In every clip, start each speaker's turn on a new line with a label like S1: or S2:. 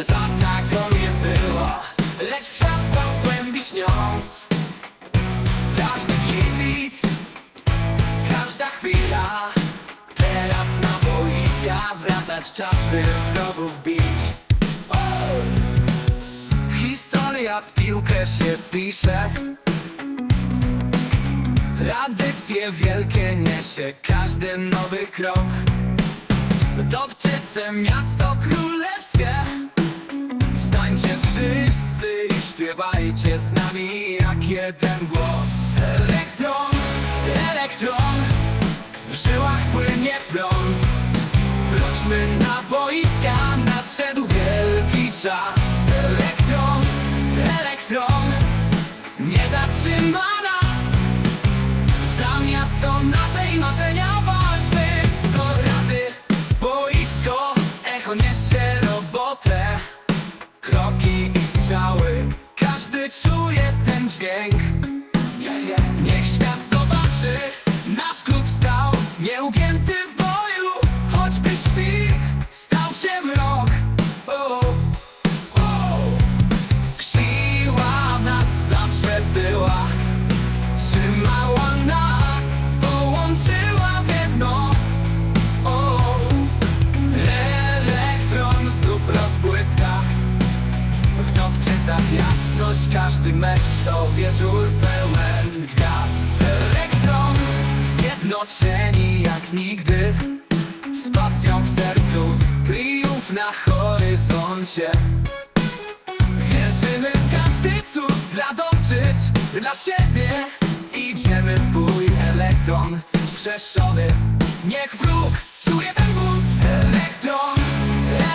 S1: Czy za taką nie było, lecz przewka głębi śniąc. Każdy kibic, każda chwila. Teraz na boiska wracać czas, by wrogów bić. Oh! Historia w piłkę się pisze. Tradycje wielkie niesie każdy nowy krok. Dobczyce miasto królewskie. Śpiewajcie z nami jak jeden głos. Elektron, elektron W żyłach płynie prąd. Wróćmy na boiska, nadszedł wielki czas. Elektron, elektron Nie zatrzyma nas. Za miasto naszej marzenia walczmy. Sto razy boisko Echo niesie robotę. Kroki i strzały jasność Każdy mecz to wieczór pełen gwiazd. Elektron zjednoczeni jak nigdy. Z pasją w sercu, triumf na horyzoncie. Wierzymy w każdy cud dla doczyć, dla siebie. Idziemy w bój elektron wskrzeszony. Niech wróg czuje ten bunt Elektron,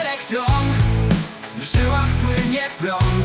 S1: elektron W żyłach płynie prąd.